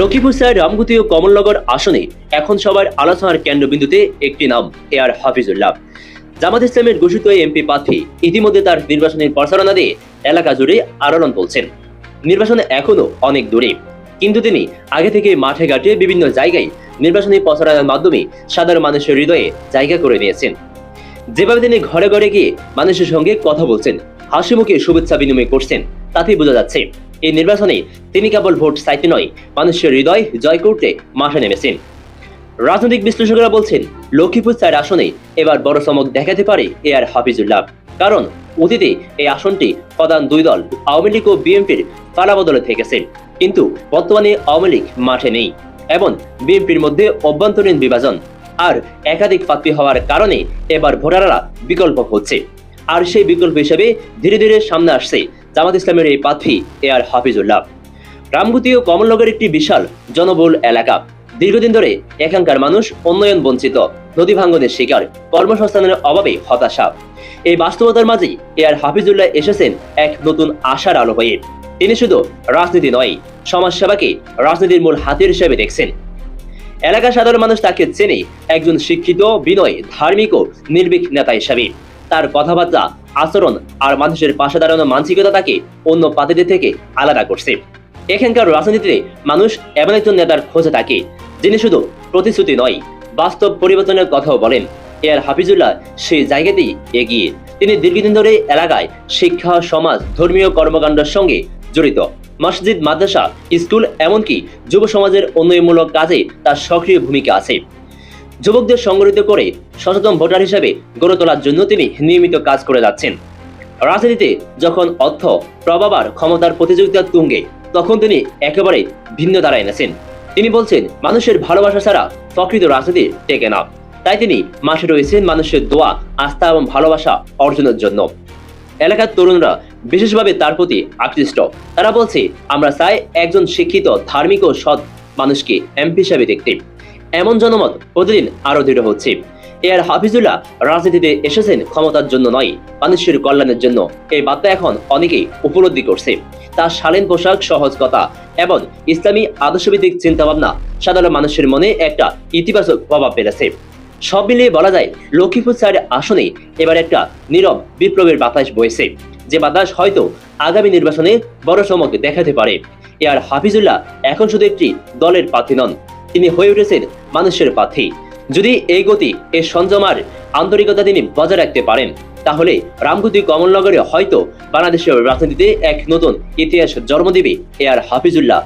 Lakshmipur sir Ramgati ও কমলনগর আসনে এখন সবার আলোচনার কেন্দ্রবিন্দুতে একটি নাম, এ আর হাফিজুল্লাহ। জামাত ইসলামের ঘোষিত এমপি প্রার্থী ইতিমধ্যে তার নির্বাচনের প্রচারণা দিয়ে এলাকা জুড়ে আলোড়ন তুলছেন। নির্বাচনে এখনও অনেক দূরে। কিন্তু তিনি আগে থেকে মাঠে ঘাটে বিভিন্ন জায়গায় নির্বাচনী প্রচারণার মাধ্যমে সাধারণ মানুষের হৃদয়ে জায়গা করে নিয়েছেন। যেভাবে তিনি ঘরে ঘরে গিয়ে মানুষের সঙ্গে কথা বলছেন হাসি মুখে শুভেচ্ছা বিনিময় করছেন, তাতেই বোঝা যাচ্ছে এই নির্বাচনে তিনি কেবল ভোট চাইতে নয়, মানুষের হৃদয় জয় করতে মাঠে নেমেছেন। রাজনৈতিক বিশ্লেষকরা বলছেন, লক্ষ্মীপুর চার আসনে এবার বড় চমক দেখাতে পারে এ আর হাফিজুল্লাহ কারণ অতীতে এই আসনটি প্রধান দুই দল, আওয়ামী লীগ ও বিএনপির পালাবদলে থেকেছে। কিন্তু বর্তমানে আওয়ামী লীগ মাঠে নেই। এবং বিএনপির মধ্যে অভ্যন্তরীণ বিভাজন আর একাধিক প্রার্থী হওয়ার কারণে এবার ভোটাররা বিকল্প হচ্ছে আর সেই বিকল্প হিসেবে ধীরে ধীরে সামনে আসছে জামাত ইসলামের এই প্রার্থী এ আর হাফিজুল্লাহ। রামগুতি ও কমলনগর একটি বিশাল জনবহুল এলাকা। দীর্ঘদিন ধরে এখানকার মানুষ উন্নয়ন বঞ্চিত, নদী ভাঙ্গনের শিকার, কর্মসংস্থানের অভাবে হতাশা। এই বাস্তবতার মাঝেই এ আর হাফিজুল্লাহ এসেছেন এক নতুন আশার আলো হয়ে। তিনি শুধু রাজনীতি নয়, সমাজসেবাকে রাজনীতির মূল হাতিয়ার হিসেবে দেখছেন। এলাকার সাধারণ মানুষ তাকে চেনে একজন শিক্ষিত, বিনয়, ধার্মিক ও নির্ভীক নেতা হিসাবে। তার কথাবার্তা, আচরণ আর মানুষের পাশে দাঁড়ানো মানসিকতা তাকে অন্য পাতিদের থেকে আলাদা করছে। এখানকার রাজনীতিতে মানুষ এমন একজন নেতার খোঁজে থাকে, যিনি শুধু প্রতিশ্রুতি নয়, বাস্তব পরিবর্তনের কথাও বলেন। এ আর হাফিজুল্লাহ সেই জায়গাতেই এগিয়ে। তিনি দীর্ঘদিন ধরে এলাকায় শিক্ষা, সমাজ, ধর্মীয় কর্মকাণ্ডের সঙ্গে জড়িত। মসজিদ, মাদ্রাসা, স্কুল, এমনকি যুব সমাজের উন্নয়নমূলক কাজে তার সক্রিয় ভূমিকা আছে। যুবকদের সংগঠিত করে সচেতন ভোটার হিসেবে গড়ে তোলার জন্য তিনি নিয়মিত কাজ করে যাচ্ছেন। রাজনীতিতে যখন অর্থ, প্রভাব আর ক্ষমতার প্রতিযোগিতার তুঙ্গে, তখন তিনি একেবারে ভিন্ন দ্বারা এনেছেন। তিনি বলছেন, মানুষের ভালোবাসা ছাড়া প্রকৃত রাজনীতি টেকে না। তাই তিনি মাসে রয়েছেন মানুষের দোয়া, আস্থা এবং ভালোবাসা অর্জনের জন্য। এলাকার তরুণরা বিশেষভাবে তার প্রতি আকৃষ্ট। তারা বলছে, আমরা চাই একজন শিক্ষিত, ধার্মিক ও সৎ মানুষকে এমপি হিসাবে দেখতে। এমন জনমত প্রতিদিন আরও দৃঢ় হচ্ছে। এ আর হাফিজুল্লাহ রাজনীতিতে এসেছেন ক্ষমতার জন্য নয়, মানুষের কল্যাণের জন্য। এই বার্তা এখন অনেকেই উপলব্ধি করছে। তার শালীন পোশাক, সহজ কথা এবং ইসলামী আদর্শভিত্তিক চিন্তাভাবনা সাধারণ মানুষের মনে একটা ইতিবাচক প্রভাব ফেলেছে। সব মিলিয়ে বলা যায়, লক্ষ্মীপুর স্যার আসনে এবার একটা নীরব বিপ্লবের বাতাস বইছে। যে বাতাস হয়তো আগামী নির্বাচনে বড় চমক দেখাতে পারে। এ আর হাফিজুল্লাহ এখন শুধু একটি দলের প্রার্থী নন তিনি হয়ে উঠেছেন মানুষের প্রার্থী যদি এই গতি, এ সংযমার আন্তরিকতা তিনি বজায় রাখতে পারেন, তাহলে রামগতি কমলনগরে হয়তো বাংলাদেশের রাজনীতিতে এক নতুন ইতিহাস জন্ম দেবে, এ আর হাফিজুল্লাহ।